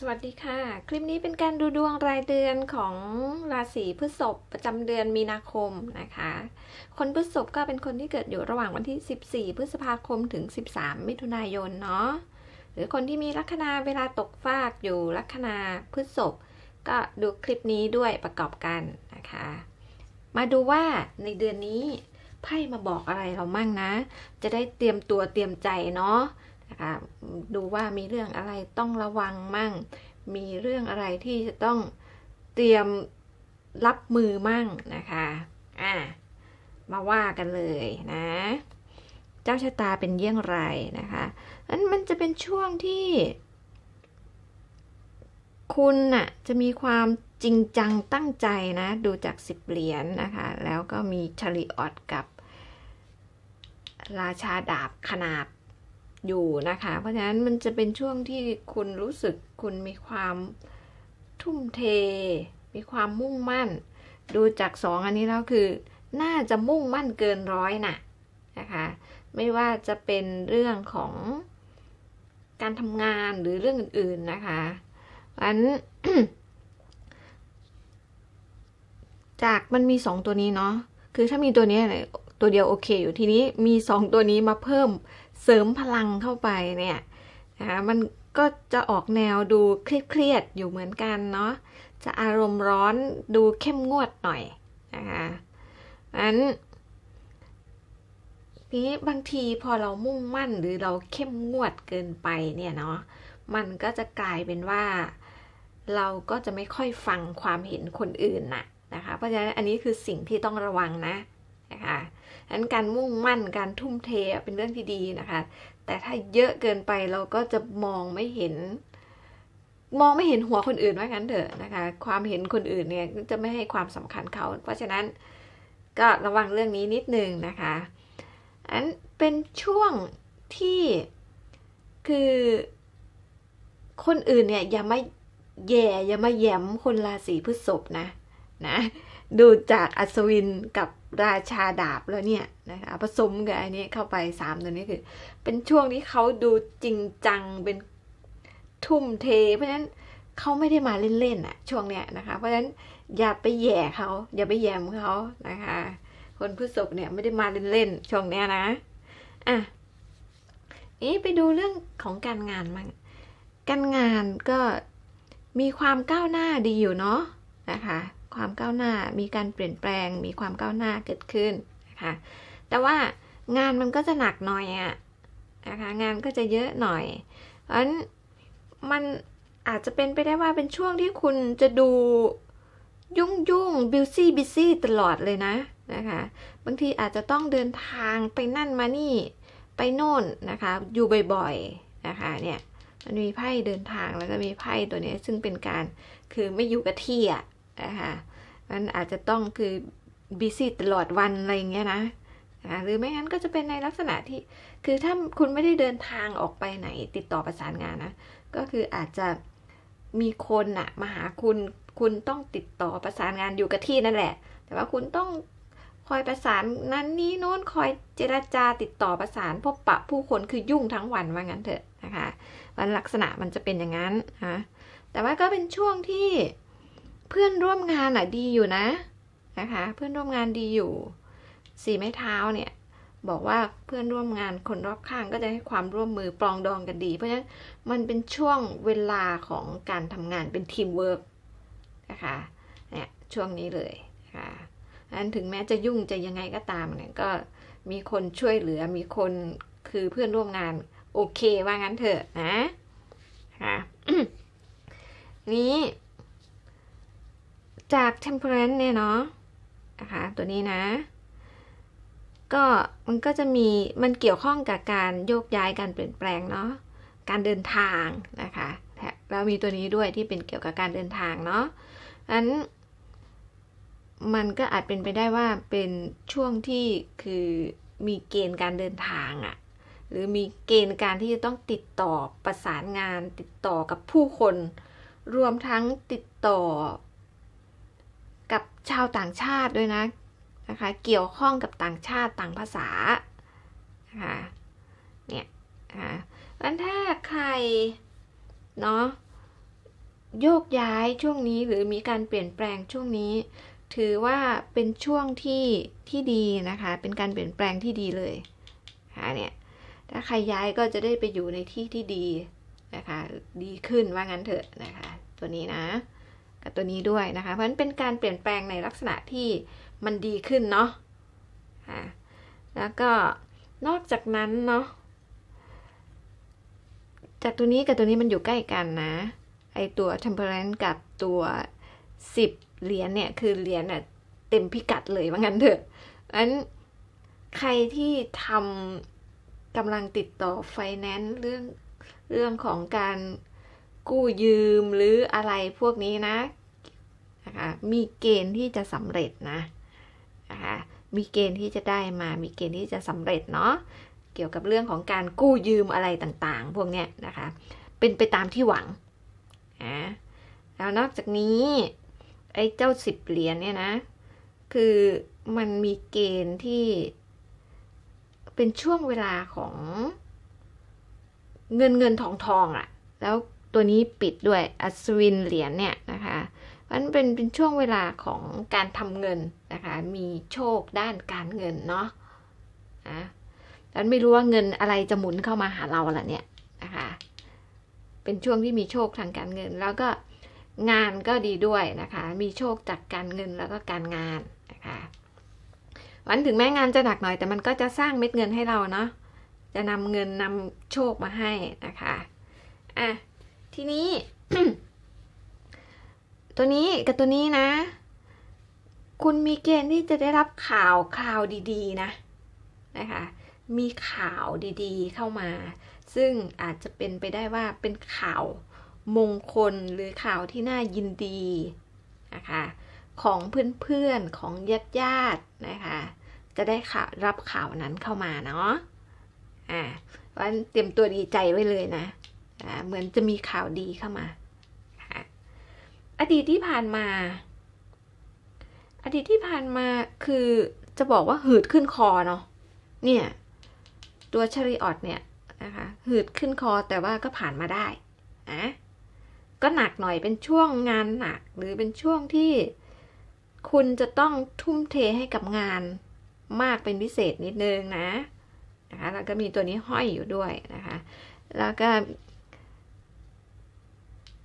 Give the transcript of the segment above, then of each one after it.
สวัสดีค่ะ คลิปนี้เป็นการดูดวงรายเดือนของราศีพฤษภประจำเดือนมีนาคมนะคะ คนพฤษภก็เป็นคนที่เกิดอยู่ระหว่างวันที่ 14 พฤษภาคมถึง 13 มิถุนายนเนาะหรือคนที่มีลัคนาเวลาตกฟากอยู่ลัคนาพฤษภก็ดูคลิปนี้ด้วยประกอบกันนะคะ มาดูว่าในเดือนนี้ไพ่มาบอกอะไรเรามั่งนะ จะได้เตรียมตัวเตรียมใจเนาะนะคะ ดูว่ามีเรื่องอะไรต้องระวังมั่ง มีเรื่องอะไรที่จะต้องเตรียมรับมือมั่งนะคะอะมาว่ากันเลยนะ เจ้าชะตาเป็นเยี่ยงไรนะคะนั้นมันจะเป็นช่วงที่ คุณน่ะจะมีความจริงจังตั้งใจนะ ดูจากสิบเหรียญนนะคะ แล้วก็มีชาริออตกับ ราชาดาบขนาบ อยู่นะคะ เพราะฉะนั้นมันจะเป็นช่วงที่คุณรู้สึกคุณมีความทุ่มเท มีความมุ่งมั่น ดูจากสองอันนี้แล้วคือ น่าจะมุ่งมั่นเกินร้อยน่ะนะคะ ไม่ว่าจะเป็นเรื่องของการทำงานหรือเรื่องอื่น ๆนะคะอันจากมันมีสองตัวนี้เนาะ คือถ้ามีตัวนี้ตัวเดียวโอเคอยู่ทีนี้มีสองตัวนี้มาเพิ่ม เสริมพลังเข้าไปเนี่ยนะคะมันก็จะออกแนวดูเครียดๆอยู่เหมือนกันเนาะจะอารมณ์ร้อนดูเข้มงวดหน่อยนะคะอันนี้บางทีพอเรามุ่งมั่นหรือเราเข้มงวดเกินไปเนี่ยเนาะมันก็จะกลายเป็นว่า เราก็จะไม่ค่อยฟังความเห็นคนอื่นน่ะนะคะ เพราะฉะนั้นอันนี้คือสิ่งที่ต้องระวังนะ นะคะนั้นการมุ่งมั่นการทุ่มเทเป็นเรื่องที่ดีนะคะ แต่ถ้าเยอะเกินไปเราก็จะมองไม่เห็น มองไม่เห็นหัวคนอื่นว่างั้นเถอะนะคะ ความเห็นคนอื่นเนี่ยจะไม่ให้ความสำคัญเขา เพราะฉะนั้นก็ระวังเรื่องนี้นิดนึงนะคะอันเป็นช่วงที่คือคนอื่นเนี่ยอย่ามาแย่อย่ามาแย้มคนราศีพฤษภนะนะ ดูจากอัศวินกับ ราชาดาบแล้วเนี่ยนะคะผสมกับอันนี้เข้าไปสามตัวนี้คือ เป็นช่วงที่เขาดูจริงจังเป็นทุ่มเท เพราะฉะนั้นเขาไม่ได้มาเล่นๆอะช่วงเนี้ยนะคะ เพราะฉะนั้นอย่าไปแย่เขาอย่าไปแยมเขานะคะ คนพฤษภเนี่ยไม่ได้มาเล่นๆช่วงเนี้ยนะอะนี่ไปดูเรื่องของการงานมั่งการงานก็มีความก้าวหน้าดีอยู่เนาะนะคะ ความก้าวหน้า มีการเปลี่ยนแปลง มีความก้าวหน้าเกิดขึ้นนะคะแต่ว่างานมันก็จะหนักหน่อยอะนะคะงานก็จะเยอะหน่อยเพราะฉะนั้นมันอาจจะเป็นไปได้ว่าเป็นช่วงที่คุณจะดูยุ่งยุ่งบิวซี่บิซี่ตลอดเลยนะนะคะบางทีอาจจะต้องเดินทางไปนั่นมานี่ไปโน่นนะคะอยู่บ่อยๆนะคะเนี่ยมันมีไพ่เดินทางแล้วก็มีไพ่ตัวนี้ซึ่งเป็นการคือไม่อยู่กับที่อะ นะคะมันอาจจะต้องคือบิซี่ตลอดวันอะไรเงี้ยนะนะหรือไม่งั้นก็จะเป็นในลักษณะที่ คือถ้าคุณไม่ได้เดินทางออกไปไหนติดต่อประสานงานนะ ก็คืออาจจะมีคนอะมาหาคุณ คุณต้องติดต่อประสานงานอยู่กับที่นั่นแหละ แต่ว่าคุณต้องคอยประสานนั้นนี้โน้นคอยเจราจาติดต่อประสานพบปะผู้คนคือยุ่งทั้งวันว่างั้นเถอะนะคะวันลักษณะมันจะเป็นอย่างนั้นนะแต่ว่าก็เป็นช่วงที่ เพื่อนร่วมงานอะดีอยู่นะนะคะ เพื่อนร่วมงานดีอยู่ สีไม้เท้าเนี่ยบอกว่าเพื่อนร่วมงานคนรอบข้างก็จะให้ความร่วมมือปลองดองกันดี เพราะฉะนั้นมันเป็นช่วงเวลาของการทำงานเป็นทีมเวิร์กนะคะเนี่ยช่วงนี้เลยนะคะนั้นถึงแม้จะยุ่งจะยังไงก็ตามเนี่ยก็มีคนช่วยเหลือมีคนคือเพื่อนร่วมงาน โอเคว่างั้นเถอะนะค่ะนี้ จาก temperance เนี่ยเนาะนะคะตัวนี้นะ ก็มันก็จะมีมันเกี่ยวข้องกับการโยกย้ายการเปลี่ยนแปลงเนาะการเดินทางนะคะแล้วมีตัวนี้ด้วยที่เป็นเกี่ยวกับการเดินทางเนาะนั้นมันก็อาจเป็นไปได้ว่าเป็นช่วงที่คือมีเกณฑ์การเดินทางอะ่ะหรือมีเกณฑ์การที่จะต้องติดต่อประสานงาน ติดต่อกับผู้คน รวมทั้งติดต่อ กับชาวต่างชาติด้วยนะนะคะเกี่ยวข้องกับต่างชาติต่างภาษานะคะเนี่ยนะคะแล้วถ้าใครเนาะโยกย้ายช่วงนี้หรือมีการเปลี่ยนแปลงช่วงนี้ ถือว่าเป็นช่วงที่ที่ดีนะคะ เป็นการเปลี่ยนแปลงที่ดีเลยค่ะเนี่ยถ้าใครย้ายก็จะได้ไปอยู่ในที่ที่ดีนะคะ ดีขึ้นว่างั้นเถอะนะคะ ตัวนี้นะ กับตัวนี้ด้วยนะคะ เพราะฉะนั้นเป็นการเปลี่ยนแปลงในลักษณะที่มันดีขึ้นเนาะค่ะแล้วก็นอกจากนั้นเนาะจากตัวนี้กับตัวนี้มันอยู่ใกล้กันนะไอตัว temperance กับตัว10เหรียญเนี่ยคือเหรียญเนี่ยเต็มพิกัดเลยว่างั้นเถอะอันใครที่ทำกำลังติดต่อไฟแนนซ์เรื่องเรื่องของการ กู้ยืมหรืออะไรพวกนี้นะนะคะมีเกณฑ์ที่จะสำเร็จนะนะคะมีเกณฑ์ที่จะได้มามีเกณฑ์ที่จะสำเร็จเนาะเกี่ยวกับเรื่องของการกู้ยืมอะไรต่างๆ พวกเนี้ยนะคะเป็นไปตามที่หวังนะแล้วนอกจากนี้ไอ้เจ้าสิบเหรียญเนี่ยนะ คือมันมีเกณฑ์ที่ เป็นช่วงเวลาของเงินเงินทองทองอะ่ะแล้ว ตัวนี้ปิดด้วยอัศวินเหรียญเนี่ยนะคะมันเป็นเป็นช่วงเวลาของการทำเงินนะคะ มีโชคด้านการเงินเนาะนะฉันไม่รู้ว่าเงินอะไรจะหมุนเข้ามาหาเราล่ะเนี่ยนะคะ เป็นช่วงที่มีโชคทางการเงิน แล้วก็งานก็ดีด้วยนะคะ มีโชคจากการเงินแล้วก็การงานนะคะวันถึงแม้งานจะหนักหน่อย แต่มันก็จะสร้างเม็ดเงินให้เราเนาะจะนำเงินนำโชคมาให้นะคะอะ ทีนี้ ตัวนี้กับตัวนี้นะ คุณมีเกณฑ์ที่จะได้รับข่าวข่าวดี ๆ นะนะคะมีข่าวดีๆ เข้ามา ซึ่งอาจจะเป็นไปได้ว่าเป็นข่าวมงคลหรือข่าวที่น่ายินดีนะคะของเพื่อนๆของญาติๆนะคะจะได้ข่าวรับข่าวนั้นเข้ามาเนาะอ่าวันเตรียมตัวดีใจไว้เลยนะ เหมือนจะมีข่าวดีเข้ามา อดีตที่ผ่านมา อดีตที่ผ่านมาคือจะบอกว่าหืดขึ้นคอเนาะ เนี่ย ตัวชริออตเนี่ยนะคะหืดขึ้นคอแต่ว่าก็ผ่านมาได้นะก็หนักหน่อยเป็นช่วงงานหนักหรือเป็นช่วงที่คุณจะต้องทุ่มเทให้กับงานมากเป็นพิเศษนิดนึงนะนะคะแล้วก็มีตัวนี้ห้อยอยู่ด้วยนะคะ แล้วก็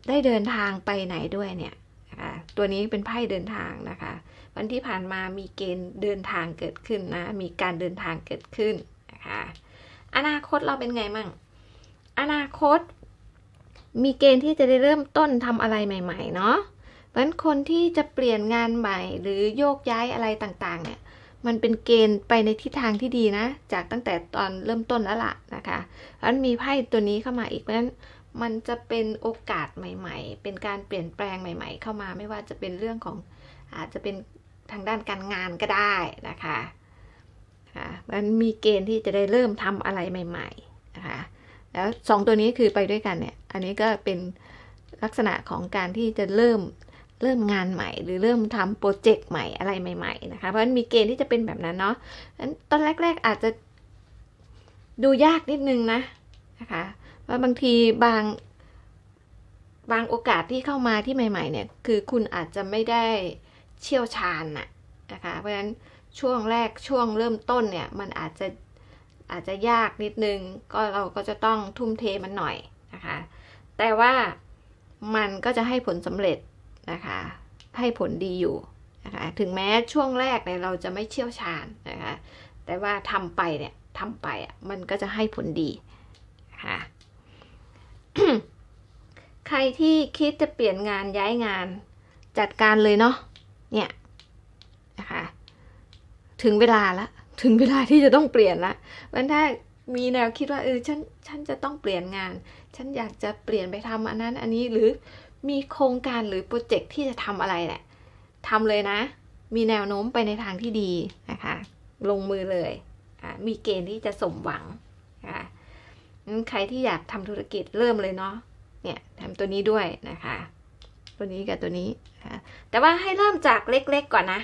ได้เดินทางไปไหนด้วยเนี่ยนะคะตัวนี้เป็นไพ่เดินทางนะคะ วันที่ผ่านมามีเกณฑ์เดินทางเกิดขึ้นนะ มีการเดินทางเกิดขึ้นนะคะ อนาคตเราเป็นไงมั่ง อนาคต มีเกณฑ์ที่จะได้เริ่มต้นทำอะไรใหม่ ๆ เนาะเพราะฉะนั้นคนที่จะเปลี่ยนงานใหม่ หรือโยกย้ายอะไรต่างๆ เนี่ย มันเป็นเกณฑ์ไปในทิศทางที่ดีนะ จากตั้งแต่ตอนเริ่มต้นแล้วล่ะนะคะเพราะฉะนั้นมีไพ่ตัวนี้เข้ามาอีกเพราะฉะนั้น มันจะเป็นโอกาสใหม่ ๆ เป็นการเปลี่ยนแปลงใหม่ ๆ เข้ามาไม่ว่าจะเป็นเรื่องของอาจจะเป็นทางด้านการงานก็ได้นะคะค่ะมันมีเกณฑ์ที่จะได้เริ่มทำอะไรใหม่ๆนะคะแล้วสองตัวนี้คือไปด้วยกันเนี่ย อันนี้ก็เป็นลักษณะของการที่จะเริ่มเริ่มงานใหม่ หรือเริ่มทำโปรเจกต์ใหม่อะไรใหม่ๆนะคะเพราะฉะนั้นมีเกณฑ์ที่จะเป็นแบบนั้นเนาะตอนแรก ๆอาจจะดูยากนิดนึงนะนะคะ ว่าบางทีบางบางโอกาสที่เข้ามาที่ใหม่ ๆ เนี่ย คือคุณอาจจะไม่ได้เชี่ยวชาญน่ะนะคะ เพราะฉะนั้นช่วงแรกช่วงเริ่มต้นเนี่ย มันอาจจะอาจจะยากนิดนึง ก็เราก็จะต้องทุ่มเทมันหน่อยนะคะ แต่ว่ามันก็จะให้ผลสำเร็จนะคะ ให้ผลดีอยู่นะคะ ถึงแม้ช่วงแรกเนี่ยเราจะไม่เชี่ยวชาญนะคะ แต่ว่าทำไปเนี่ยทำไปอะมันก็จะให้ผลดีค่ะ ใครที่คิดจะเปลี่ยนงานย้ายงาน จัดการเลยเนาะเนี่ยนะคะถึงเวลาละถึงเวลาที่จะต้องเปลี่ยนละวันถ้ามีแนวคิดว่าเออฉันฉันจะต้องเปลี่ยนงาน ฉันอยากจะเปลี่ยนไปทำอันนั้นอันนี้หรือมีโครงการหรือโปรเจกต์ที่จะทำอะไรแหละทำเลยนะ มีแนวโน้มไปในทางที่ดีนะคะ ลงมือเลยมีเกณฑ์ที่จะสมหวังนะคะ ใครที่อยากทำธุรกิจเริ่มเลยเนาะ เนี่ยทำตัวนี้ด้วยนะคะ ตัวนี้กับตัวนี้นะคะแต่ว่าให้เริ่มจากเล็กๆก่อนนะ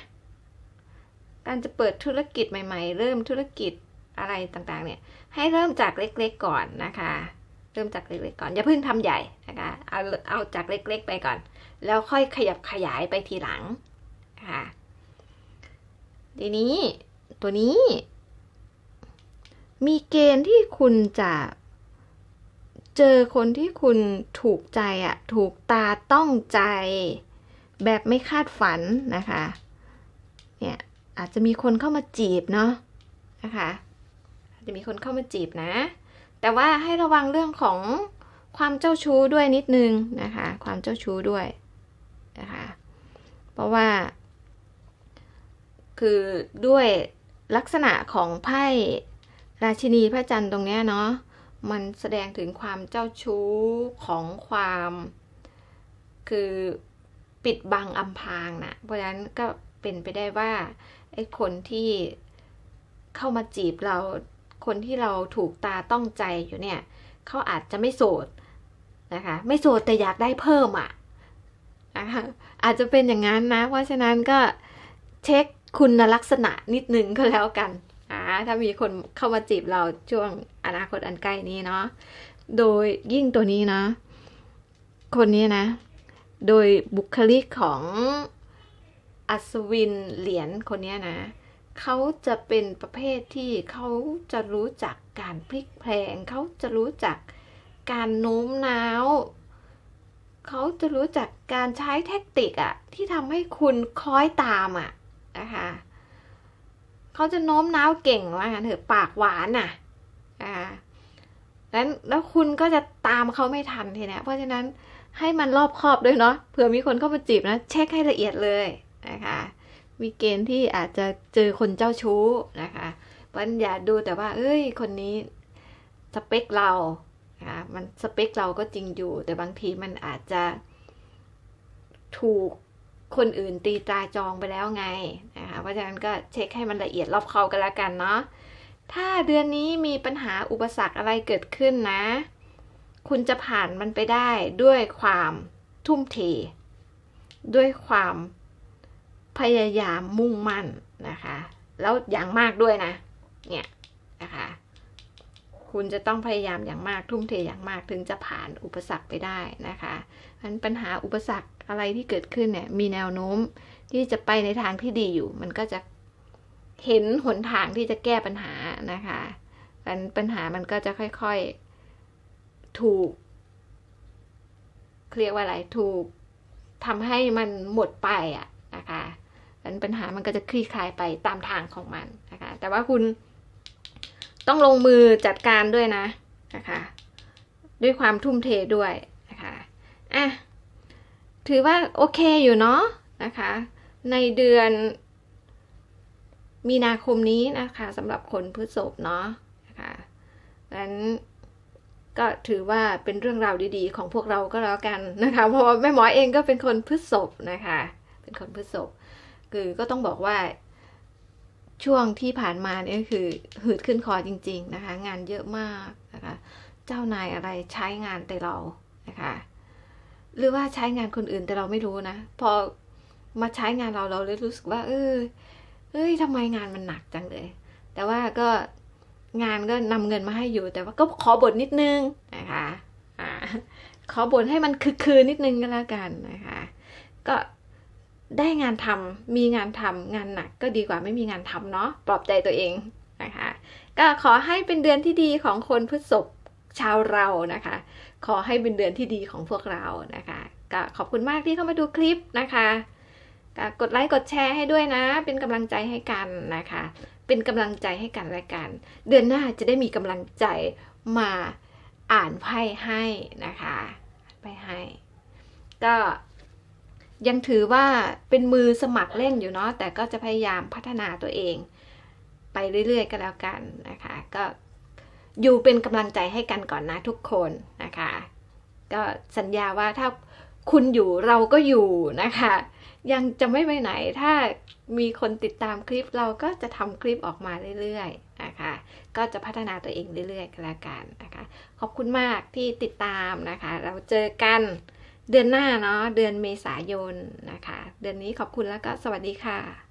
การจะเปิดธุรกิจใหม่ ๆ เริ่มธุรกิจอะไรต่างๆ เนี่ย ให้เริ่มจากเล็กๆก่อนนะคะ เริ่มจากเล็กๆก่อน อย่าเพิ่งทำใหญ่นะคะ เอาเอาจากเล็กๆไปก่อน แล้วค่อยขยับขยายไปทีหลังค่ะ ทีนี้ตัวนี้ มีเกณฑ์ที่คุณจะ เจอคนที่คุณถูกใจอะ่ะถูกตาต้องใจ แบบไม่คาดฝันนะคะ เนี่ยอาจจะมีคนเข้ามาจีบเนาะนะคะอาจจะมีคนเข้ามาจีบนะ แต่ว่าให้ระวังเรื่องของความเจ้าชู้ด้วยนิดนึงนะคะ ความเจ้าชู้ด้วยนะคะ เพราะว่า คือด้วยลักษณะของไพ่ราชินีพระจันทร์ตรงเนี้ยเนาะ มันแสดงถึงความเจ้าชู้ของความ คือปิดบังอำพรางนะเพราะฉะนั้นก็เป็นไปได้ว่าไอ้คนที่เข้ามาจีบเราคนที่เราถูกตาต้องใจอยู่เนี่ยเขาอาจจะไม่โสดนะคะ ไม่โสดแต่อยากได้เพิ่มอะนะคะอาจจะเป็นอย่างนั้นนะ เพราะฉะนั้นก็เช็คคุณลักษณะนิดนึงก็แล้วกัน ถ้ามีคนเข้ามาจีบเราช่วงอนาคตอันใกล้นี้เนาะโดยยิ่งตัวนี้นะ คนนี้นะ โดยบุคลิกของอัศวินเหรียญคนนี้นะเขาจะเป็นประเภทที่เขาจะรู้จักการพลิกแพลงเขาจะรู้จักการโน้มน้าวเขาจะรู้จักการใช้เทคนิคอะที่ทำให้คุณคล้อยตามอะนะคะ เขาจะโน้มน้าวเก่งว่างั้นเถอะปากหวานน่ะอ่าแล้วแล้วคุณก็จะตามเขาไม่ทันทีนะเพราะฉะนั้นให้มันรอบคอบด้วยเนาะเผื่อมีคนเข้ามาจีบนะเช็คให้ละเอียดเลยนะคะมีเกณฑ์ที่อาจจะเจอคนเจ้าชู้นะคะเพราะอย่าดูแต่ว่า เอ้ย คนนี้สเปคเรานะคะมันสเปคเราก็จริงอยู่ แต่บางทีมันอาจจะถูก คนอื่นตีตราจองไปแล้วไงนะคะเพราะฉะนั้นก็เช็คให้มันละเอียดรอบคอบกันล้วกันเนาะถ้าเดือนนี้มีปัญหาอุปสรรคอะไรเกิดขึ้นนะ คุณจะผ่านมันไปได้ด้วยความทุ่มเท ด้วยความพยายามมุ่งมั่นนะคะ แล้วอย่างมากด้วยนะ เนี่ยนะคะ คุณจะต้องพยายามอย่างมากทุ่มเทอย่างมากถึงจะผ่านอุปสรรคไปได้นะคะนั้นปัญหาอุปสรรค อะไรที่เกิดขึ้นเนี่ย มีแนวโน้มที่จะไปในทางที่ดีอยู่ มันก็จะเห็นหนทางที่จะแก้ปัญหานะคะปัญหามันก็จะค่อยๆถูกเรียกว่าอะไรถูกทำให้มันหมดไปอะนะคะปัญหามันก็จะคลี่คลายไปตามทางของมันนะคะ แต่ว่าคุณต้องลงมือจัดการด้วยนะนะคะ ด้วยความทุ่มเทด้วยนะคะอะ ถือว่าโอเคอยู่เนาะนะคะ ในเดือนมีนาคมนี้นะคะสำหรับคนพฤษภเนาะนะคะงั้นก็ถือว่าเป็นเรื่องราวดีๆ ของพวกเราก็แล้วกันนะคะ เพราะว่าแม่หมอเองก็เป็นคนพฤษภนะคะ เป็นคนพฤษภคือก็ต้องบอกว่าช่วงที่ผ่านมาเนี่ยคือหืดขึ้นคอจริง ๆนะคะ งานเยอะมากนะคะ เจ้านายอะไรใช้งานแต่เรานะคะ หรือว่าใช้งานคนอื่นแต่เราไม่รู้นะ พอมาใช้งานเราเราเลยรู้สึกว่า เออเฮ้ยทำไมงานมันหนักจังเลย แต่ว่าก็งานก็นำเงินมาให้อยู่ แต่ว่าก็ขอบ่นนิดนึงนะคะอ่าขอบ่นให้มันคือคืนนิดนึงก็แล้วกันนะคะ ก็ได้งานทำมีงานทำงานหนักก็ดีกว่าไม่มีงานทำเนาะปลอบใจตัวเองนะคะ ก็ขอให้เป็นเดือนที่ดีของคนพฤษภ ชาวเรานะคะ ขอให้เป็นเดือนที่ดีของพวกเรานะคะก็ขอบคุณมากที่เข้ามาดูคลิปนะคะกดไลค์กดแชร์ให้ด้วยนะ เป็นกำลังใจให้กันนะคะ เป็นกำลังใจให้กันและกัน เดือนหน้าจะได้มีกำลังใจมาอ่านไพ่ให้นะคะไพ่ให้ ก็ยังถือว่าเป็นมือสมัครเล่นอยู่เนาะแต่ก็จะพยายามพัฒนาตัวเอง ไปเรื่อยๆก็แล้วกันนะคะ ก็ อยู่เป็นกำลังใจให้กันก่อนนะทุกคนนะคะ ก็สัญญาว่าถ้าคุณอยู่เราก็อยู่นะคะ ยังจะไม่ไปไหนถ้ามีคนติดตามคลิปเราก็จะทำคลิปออกมาเรื่อยๆนะคะ ก็จะพัฒนาตัวเองเรื่อยๆก็แล้วกันนะคะ ขอบคุณมากที่ติดตามนะคะ เราเจอกันเดือนหน้าเนาะเดือนเมษายนนะคะ เดือนนี้ขอบคุณแล้วก็สวัสดีค่ะ